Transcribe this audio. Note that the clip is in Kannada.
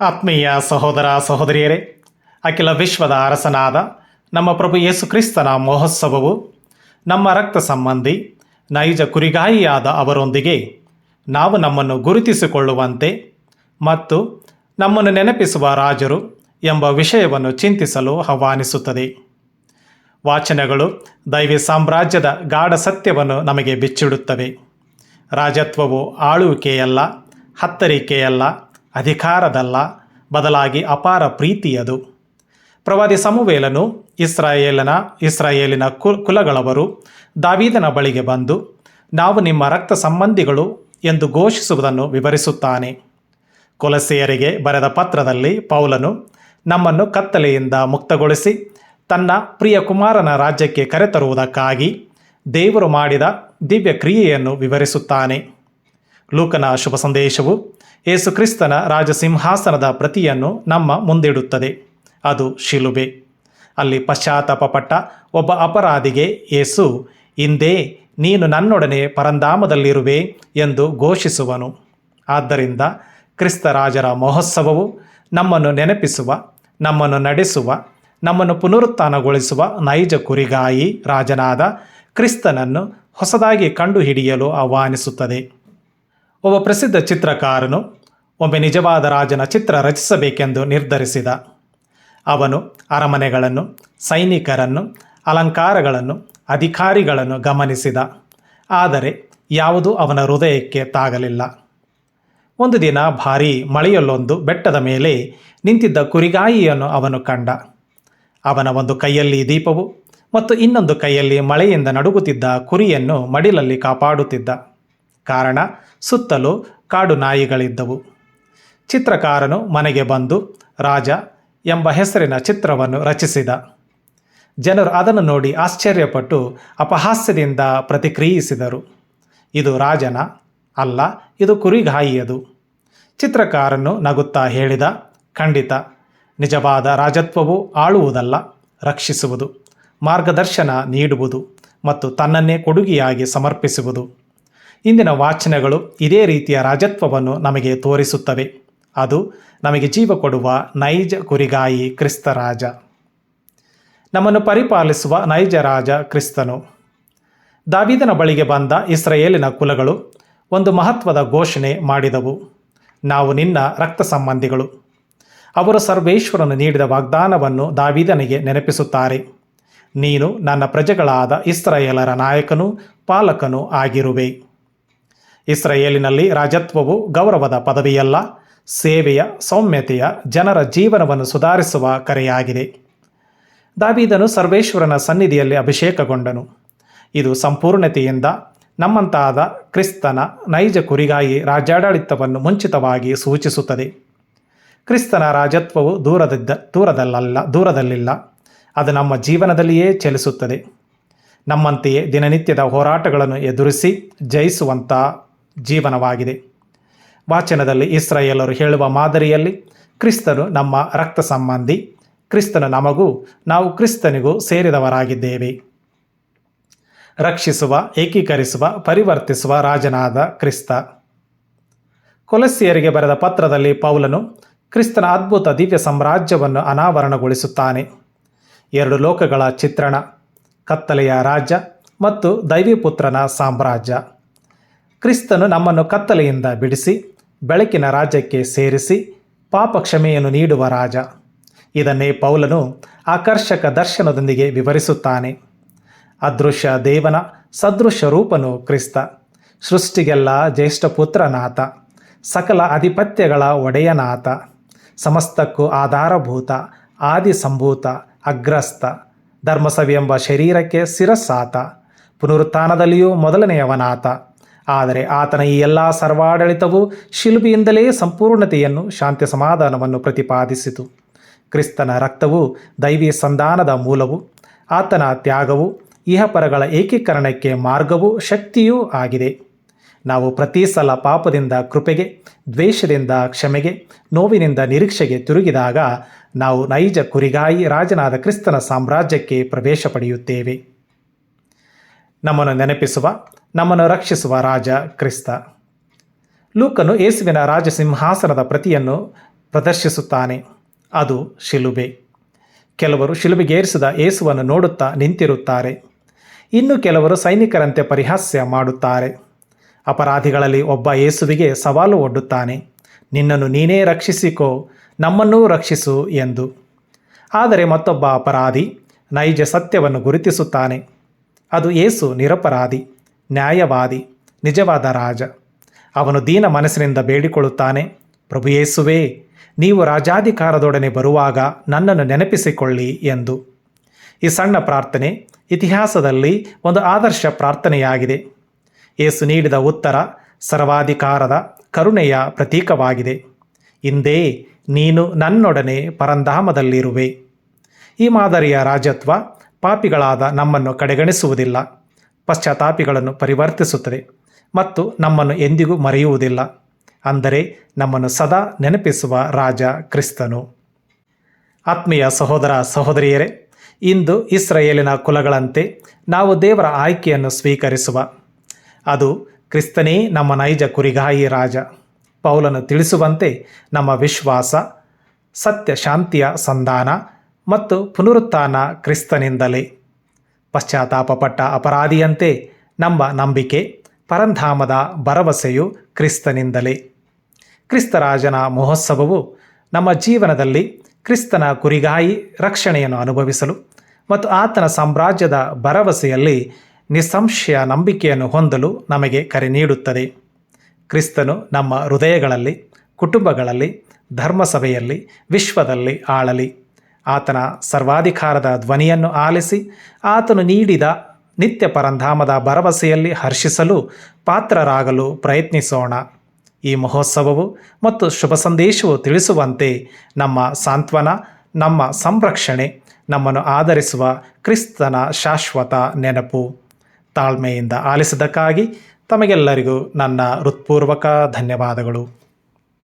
ಆತ್ಮೀಯ ಸಹೋದರ ಸಹೋದರಿಯರೇ, ಅಖಿಲ ವಿಶ್ವದ ಅರಸನಾದ ನಮ್ಮ ಪ್ರಭು ಯೇಸು ಕ್ರಿಸ್ತನ ಮಹೋತ್ಸವವು ನಮ್ಮ ರಕ್ತ ಸಂಬಂಧಿ, ನೈಜ ಕುರಿಗಾಯಿಯಾದ ಅವರೊಂದಿಗೆ ನಾವು ನಮ್ಮನ್ನು ಗುರುತಿಸಿಕೊಳ್ಳುವಂತೆ ಮತ್ತು ನಮ್ಮನ್ನು ನೆನಪಿಸುವ ರಾಜರು ಎಂಬ ವಿಷಯವನ್ನು ಚಿಂತಿಸಲು ಆಹ್ವಾನಿಸುತ್ತದೆ. ವಾಚನಗಳು ದೈವಿ ಸಾಮ್ರಾಜ್ಯದ ಗಾಢ ಸತ್ಯವನ್ನು ನಮಗೆ ಬಿಚ್ಚಿಡುತ್ತವೆ. ರಾಜತ್ವವು ಆಳುವಿಕೆಯಲ್ಲ, ಹತ್ತರಿಕೆಯಲ್ಲ ಅಧಿಕಾರದಲ್ಲ, ಬದಲಾಗಿ ಅಪಾರ ಪ್ರೀತಿಯದು. ಪ್ರವಾದಿ ಸಮುವೇಲನು ಇಸ್ರಾಯೇಲನ, ಇಸ್ರಾಯೇಲಿನ ಕುಲಗಳವರು ದಾವೀದನ ಬಳಿಗೆ ಬಂದು, ನಾವು ನಿಮ್ಮ ರಕ್ತ ಸಂಬಂಧಿಗಳು ಎಂದು ಘೋಷಿಸುವುದನ್ನು ವಿವರಿಸುತ್ತಾನೆ. ಕೊಲಸೆಯರಿಗೆ ಬರೆದ ಪತ್ರದಲ್ಲಿ ಪೌಲನು, ನಮ್ಮನ್ನು ಕತ್ತಲೆಯಿಂದ ಮುಕ್ತಗೊಳಿಸಿ, ತನ್ನ ಪ್ರಿಯ ಕುಮಾರನ ರಾಜ್ಯಕ್ಕೆ ಕರೆತರುವುದಕ್ಕಾಗಿ ದೇವರು ಮಾಡಿದ ದಿವ್ಯ ಕ್ರಿಯೆಯನ್ನು ವಿವರಿಸುತ್ತಾನೆ. ಲೂಕನ ಶುಭ ಸಂದೇಶವು ಯೇಸುಕ್ರಿಸ್ತನ ರಾಜಸಿಂಹಾಸನದ ಪ್ರತಿಯನ್ನು ನಮ್ಮ ಮುಂದಿಡುತ್ತದೆ. ಅದು ಶಿಲುಬೆ. ಅಲ್ಲಿ ಪಶ್ಚಾತ್ತಾಪಪಟ್ಟ ಒಬ್ಬ ಅಪರಾಧಿಗೆ ಯೇಸು ಇಂದೇ ನೀನು ನನ್ನೊಡನೆ ಪರಂಧಾಮದಲ್ಲಿರುವೆ ಎಂದು ಘೋಷಿಸುವನು. ಆದ್ದರಿಂದ ಕ್ರಿಸ್ತರಾಜರ ಮಹೋತ್ಸವವು ನಮ್ಮನ್ನು ನೆನಪಿಸುವ, ನಮ್ಮನ್ನು ನಡೆಸುವ, ನಮ್ಮನ್ನು ಪುನರುತ್ಥಾನಗೊಳಿಸುವ ನೈಜ ಕುರಿಗಾಯಿ ರಾಜನಾದ ಕ್ರಿಸ್ತನನ್ನು ಹೊಸದಾಗಿ ಕಂಡುಹಿಡಿಯಲು ಆಹ್ವಾನಿಸುತ್ತದೆ. ಒಬ್ಬ ಪ್ರಸಿದ್ಧ ಚಿತ್ರಕಾರನು, ಒಮ್ಮೆ ನಿಜವಾದ ರಾಜನ ಚಿತ್ರ ರಚಿಸಬೇಕೆಂದು ನಿರ್ಧರಿಸಿದ. ಅವನು ಅರಮನೆಗಳನ್ನು, ಸೈನಿಕರನ್ನು, ಅಲಂಕಾರಗಳನ್ನು, ಅಧಿಕಾರಿಗಳನ್ನು ಗಮನಿಸಿದ. ಆದರೆ ಯಾವುದೂ ಅವನ ಹೃದಯಕ್ಕೆ ತಾಗಲಿಲ್ಲ. ಒಂದು ದಿನ ಭಾರೀ ಮಳೆಯಲ್ಲೊಂದು ಬೆಟ್ಟದ ಮೇಲೆ ನಿಂತಿದ್ದ ಕುರಿಗಾಯಿಯನ್ನು ಅವನು ಕಂಡ. ಅವನ ಒಂದು ಕೈಯಲ್ಲಿ ದೀಪವು ಮತ್ತು ಇನ್ನೊಂದು ಕೈಯಲ್ಲಿ ಮಳೆಯಿಂದ ನಡುಗುತ್ತಿದ್ದ ಕುರಿಯನ್ನು ಮಡಿಲಲ್ಲಿ ಕಾಪಾಡುತ್ತಿದ್ದ. ಕಾರಣ ಸುತ್ತಲೂ ಕಾಡು ನಾಯಿಗಳಿದ್ದವು. ಚಿತ್ರಕಾರನು ಮನೆಗೆ ಬಂದು, ರಾಜ, ಎಂಬ ಹೆಸರಿನ ಚಿತ್ರವನ್ನು ರಚಿಸಿದ. ಜನರು ಅದನ್ನು ನೋಡಿ ಆಶ್ಚರ್ಯಪಟ್ಟು ಅಪಹಾಸ್ಯದಿಂದ ಪ್ರತಿಕ್ರಿಯಿಸಿದರು. ಇದು ರಾಜನ ಅಲ್ಲ, ಇದು ಕುರಿಗಾಯಿಯದು. ಚಿತ್ರಕಾರನು ನಗುತ್ತಾ ಹೇಳಿದ, ಖಂಡಿತ, ನಿಜವಾದ ರಾಜತ್ವವು ಆಳುವುದಲ್ಲ, ರಕ್ಷಿಸುವುದು, ಮಾರ್ಗದರ್ಶನ ನೀಡುವುದು ಮತ್ತು ತನ್ನನ್ನೇ ಕೊಡುಗೆಯಾಗಿ ಸಮರ್ಪಿಸುವುದು. ಇಂದಿನ ವಾಚನಗಳು ಇದೇ ರೀತಿಯ ರಾಜತ್ವವನ್ನು ನಮಗೆ ತೋರಿಸುತ್ತವೆ. ಅದು ನಮಗೆ ಜೀವ ಕೊಡುವ ನೈಜ ಕುರಿಗಾಯಿ ಕ್ರಿಸ್ತ ರಾಜ. ನಮ್ಮನ್ನು ಪರಿಪಾಲಿಸುವ ನೈಜ ರಾಜ ಕ್ರಿಸ್ತನು. ದಾವಿದನ ಬಳಿಗೆ ಬಂದ ಇಸ್ರಾಯೇಲಿನ ಕುಲಗಳು ಒಂದು ಮಹತ್ವದ ಘೋಷಣೆ ಮಾಡಿದವು. ನಾವು ನಿನ್ನ ರಕ್ತ ಸಂಬಂಧಿಗಳು. ಅವರು ಸರ್ವೇಶ್ವರನು ನೀಡಿದ ವಾಗ್ದಾನವನ್ನು ದಾವಿದನಿಗೆ ನೆನಪಿಸುತ್ತಾರೆ. ನೀನು ನನ್ನ ಪ್ರಜೆಗಳಾದ ಇಸ್ರಾಯೇಲರ ನಾಯಕನೂ ಪಾಲಕನೂ ಆಗಿರುವೆ. ಇಸ್ರಾಯೇಲಿನಲ್ಲಿ ರಾಜತ್ವವು ಗೌರವದ ಪದವಿಯಲ್ಲ, ಸೇವೆಯ ಸೌಮ್ಯತೆಯ ಜನರ ಜೀವನವನ್ನು ಸುಧಾರಿಸುವ ಕರೆಯಾಗಿದೆ. ದಾವಿದನು ಸರ್ವೇಶ್ವರನ ಸನ್ನಿಧಿಯಲ್ಲಿ ಅಭಿಷೇಕಗೊಂಡನು. ಇದು ಸಂಪೂರ್ಣತೆಯಿಂದ ನಮ್ಮಂತಾದ ಕ್ರಿಸ್ತನ ನೈಜ ಕುರಿಗಾಯಿ ರಾಜ್ಯಾಡಳಿತವನ್ನು ಮುಂಚಿತವಾಗಿ ಸೂಚಿಸುತ್ತದೆ. ಕ್ರಿಸ್ತನ ರಾಜತ್ವವು ದೂರದಿದ್ದ ದೂರದಲ್ಲ ದೂರದಲ್ಲಿಲ್ಲ. ಅದು ನಮ್ಮ ಜೀವನದಲ್ಲಿಯೇ ಚಲಿಸುತ್ತದೆ. ನಮ್ಮಂತೆಯೇ ದಿನನಿತ್ಯದ ಹೋರಾಟಗಳನ್ನು ಎದುರಿಸಿ ಜಯಿಸುವಂಥ ಜೀವನವಾಗಿದೆ. ವಾಚನದಲ್ಲಿ ಇಸ್ರಾಯೇಲರು ಹೇಳುವ ಮಾದರಿಯಲ್ಲಿ ಕ್ರಿಸ್ತನು ನಮ್ಮ ರಕ್ತ ಸಂಬಂಧಿ, ಕ್ರಿಸ್ತನು ನಮಗೂ, ನಾವು ಕ್ರಿಸ್ತನಿಗೂ ಸೇರಿದವರಾಗಿದ್ದೇವೆ. ರಕ್ಷಿಸುವ, ಏಕೀಕರಿಸುವ, ಪರಿವರ್ತಿಸುವ ರಾಜನಾದ ಕ್ರಿಸ್ತ. ಕೊಲಸ್ಸಿಯರಿಗೆ ಬರೆದ ಪತ್ರದಲ್ಲಿ ಪೌಲನು ಕ್ರಿಸ್ತನ ಅದ್ಭುತ ದಿವ್ಯ ಸಾಮ್ರಾಜ್ಯವನ್ನು ಅನಾವರಣಗೊಳಿಸುತ್ತಾನೆ. ಎರಡು ಲೋಕಗಳ ಚಿತ್ರಣ, ಕತ್ತಲೆಯ ರಾಜ್ಯ ಮತ್ತು ದೈವಿಪುತ್ರನ ಸಾಮ್ರಾಜ್ಯ. ಕ್ರಿಸ್ತನು ನಮ್ಮನ್ನು ಕತ್ತಲೆಯಿಂದ ಬಿಡಿಸಿ, ಬೆಳಕಿನ ರಾಜ್ಯಕ್ಕೆ ಸೇರಿಸಿ ಪಾಪ ಕ್ಷಮೆಯನ್ನು ನೀಡುವ ರಾಜ. ಇದನ್ನೇ ಪೌಲನು ಆಕರ್ಷಕ ದರ್ಶನದೊಂದಿಗೆ ವಿವರಿಸುತ್ತಾನೆ. ಅದೃಶ್ಯ ದೇವನ ಸದೃಶ್ಯ ರೂಪನು ಕ್ರಿಸ್ತ. ಸೃಷ್ಟಿಗೆಲ್ಲ ಜ್ಯೇಷ್ಠ ಪುತ್ರನಾಥ, ಸಕಲ ಅಧಿಪತ್ಯಗಳ ಒಡೆಯನಾಥ, ಸಮಸ್ತಕ್ಕೂ ಆಧಾರಭೂತ ಆದಿ ಸಂಭೂತ ಅಗ್ರಸ್ತ ಧರ್ಮಸವಿ ಎಂಬ ಶರೀರಕ್ಕೆ ಶಿರಸ್ಸಾತ, ಪುನರುತ್ಥಾನದಲ್ಲಿಯೂ ಮೊದಲನೆಯವನಾತ ಆದರೆ ಆತನ ಈ ಎಲ್ಲ ಸರ್ವಾಡಳಿತವು ಶಿಲ್ಬಿಯಿಂದಲೇ ಸಂಪೂರ್ಣತೆಯನ್ನು, ಶಾಂತಿ ಸಮಾಧಾನವನ್ನು ಪ್ರತಿಪಾದಿಸಿತು. ಕ್ರಿಸ್ತನ ರಕ್ತವು ದೈವಿ ಸಂಧಾನದ ಮೂಲವು, ಆತನ ತ್ಯಾಗವು, ಇಹಪರಗಳ ಏಕೀಕರಣಕ್ಕೆ ಮಾರ್ಗವೂ ಶಕ್ತಿಯೂ ಆಗಿದೆ. ನಾವು ಪ್ರತಿ ಸಲ ಪಾಪದಿಂದ ಕೃಪೆಗೆ, ದ್ವೇಷದಿಂದ ಕ್ಷಮೆಗೆ, ನೋವಿನಿಂದ ನಿರೀಕ್ಷೆಗೆ ತಿರುಗಿದಾಗ ನಾವು ನೈಜ ಕುರಿಗಾಯಿ ರಾಜನಾದ ಕ್ರಿಸ್ತನ ಸಾಮ್ರಾಜ್ಯಕ್ಕೆ ಪ್ರವೇಶ ಪಡೆಯುತ್ತೇವೆ. ನಮ್ಮನ್ನು ನೆನಪಿಸುವ, ನಮ್ಮನ್ನು ರಕ್ಷಿಸುವ ರಾಜ ಕ್ರಿಸ್ತ. ಲೂಕನು ಯೇಸುವಿನ ರಾಜಸಿಂಹಾಸನದ ಪ್ರತಿಯನ್ನು ಪ್ರದರ್ಶಿಸುತ್ತಾನೆ. ಅದು ಶಿಲುಬೆ. ಕೆಲವರು ಶಿಲುಬೆಗೇರಿಸಿದ ಯೇಸುವನ್ನು ನೋಡುತ್ತಾ ನಿಂತಿರುತ್ತಾರೆ. ಇನ್ನು ಕೆಲವರು ಸೈನಿಕರಂತೆ ಪರಿಹಾಸ್ಯ ಮಾಡುತ್ತಾರೆ. ಅಪರಾಧಿಗಳಲ್ಲಿ ಒಬ್ಬ ಯೇಸುವಿಗೆ ಸವಾಲು ಒಡ್ಡುತ್ತಾನೆ. ನಿನ್ನನ್ನು ನೀನೇ ರಕ್ಷಿಸಿಕೋ, ನಮ್ಮನ್ನೂ ರಕ್ಷಿಸು ಎಂದು. ಆದರೆ ಮತ್ತೊಬ್ಬ ಅಪರಾಧಿ ನೈಜ ಸತ್ಯವನ್ನು ಗುರುತಿಸುತ್ತಾನೆ. ಅದು ಏಸು ನಿರಪರಾಧಿ, ನ್ಯಾಯವಾದಿ, ನಿಜವಾದ ರಾಜ. ಅವನು ದೀನ ಮನಸ್ಸಿನಿಂದ ಬೇಡಿಕೊಳ್ಳುತ್ತಾನೆ, ಪ್ರಭು ಯೇಸುವೇ, ನೀವು ರಾಜಾಧಿಕಾರದೊಡನೆ ಬರುವಾಗ ನನ್ನನ್ನು ನೆನಪಿಸಿಕೊಳ್ಳಿ ಎಂದು. ಈ ಸಣ್ಣ ಪ್ರಾರ್ಥನೆ ಇತಿಹಾಸದಲ್ಲಿ ಒಂದು ಆದರ್ಶ ಪ್ರಾರ್ಥನೆಯಾಗಿದೆ. ಏಸು ನೀಡಿದ ಉತ್ತರ ಸರ್ವಾಧಿಕಾರದ ಕರುಣೆಯ ಪ್ರತೀಕವಾಗಿದೆ. ಇಂದೇ ನೀನು ನನ್ನೊಡನೆ ಪರಂಧಾಮದಲ್ಲಿರುವೆ. ಈ ಮಾದರಿಯ ರಾಜತ್ವ ಪಾಪಿಗಳಾದ ನಮ್ಮನ್ನು ಕಡೆಗಣಿಸುವುದಿಲ್ಲ, ಪಶ್ಚಾತ್ತಾಪಿಗಳನ್ನು ಪರಿವರ್ತಿಸುತ್ತದೆ ಮತ್ತು ನಮ್ಮನ್ನು ಎಂದಿಗೂ ಮರೆಯುವುದಿಲ್ಲ, ಅಂದರೆ ನಮ್ಮನ್ನು ಸದಾ ನೆನಪಿಸುವ ರಾಜ ಕ್ರಿಸ್ತನು. ಆತ್ಮೀಯ ಸಹೋದರ ಸಹೋದರಿಯರೇ, ಇಂದು ಇಸ್ರಾಯೇಲಿನ ಕುಲಗಳಂತೆ ನಾವು ದೇವರ ಆಯ್ಕೆಯನ್ನು ಸ್ವೀಕರಿಸುವ. ಅದು ಕ್ರಿಸ್ತನೇ ನಮ್ಮ ನೈಜ ಕುರಿಗಾಯಿ ರಾಜ. ಪೌಲನು ತಿಳಿಸುವಂತೆ ನಮ್ಮ ವಿಶ್ವಾಸ, ಸತ್ಯ ಶಾಂತಿಯ ಸಂಧಾನ ಮತ್ತು ಪುನರುತ್ಥಾನ ಕ್ರಿಸ್ತನಿಂದಲೇ. ಪಶ್ಚಾತ್ತಾಪಪಟ್ಟ ಅಪರಾಧಿಯಂತೆ ನಮ್ಮ ನಂಬಿಕೆ, ಪರಂಧಾಮದ ಭರವಸೆಯು ಕ್ರಿಸ್ತನಿಂದಲೇ. ಕ್ರಿಸ್ತರಾಜನ ಮಹೋತ್ಸವವು ನಮ್ಮ ಜೀವನದಲ್ಲಿ ಕ್ರಿಸ್ತನ ಕುರಿಗಾಯಿ ರಕ್ಷಣೆಯನ್ನು ಅನುಭವಿಸಲು ಮತ್ತು ಆತನ ಸಾಮ್ರಾಜ್ಯದ ಭರವಸೆಯಲ್ಲಿ ನಿಸ್ಸಂಶಯ ನಂಬಿಕೆಯನ್ನು ಹೊಂದಲು ನಮಗೆ ಕರೆ ನೀಡುತ್ತದೆ. ಕ್ರಿಸ್ತನು ನಮ್ಮ ಹೃದಯಗಳಲ್ಲಿ, ಕುಟುಂಬಗಳಲ್ಲಿ, ಧರ್ಮಸಭೆಯಲ್ಲಿ, ವಿಶ್ವದಲ್ಲಿ ಆಳಲಿ. ಆತನ ಸರ್ವಾಧಿಕಾರದ ಧ್ವನಿಯನ್ನು ಆಲಿಸಿ ಆತನು ನೀಡಿದ ನಿತ್ಯ ಪರಂಧಾಮದ ಭರವಸೆಯಲ್ಲಿ ಹರ್ಷಿಸಲು ಪಾತ್ರರಾಗಲು ಪ್ರಯತ್ನಿಸೋಣ. ಈ ಮಹೋತ್ಸವವು ಮತ್ತು ಶುಭ ಸಂದೇಶವು ತಿಳಿಸುವಂತೆ ನಮ್ಮ ಸಾಂತ್ವನ, ನಮ್ಮ ಸಂರಕ್ಷಣೆ, ನಮ್ಮನ್ನು ಆಧರಿಸುವ ಕ್ರಿಸ್ತನ ಶಾಶ್ವತ ನೆನಪು. ತಾಳ್ಮೆಯಿಂದ ಆಲಿಸಿದ್ದಕ್ಕಾಗಿ ತಮಗೆಲ್ಲರಿಗೂ ನನ್ನ ಹೃತ್ಪೂರ್ವಕ ಧನ್ಯವಾದಗಳು.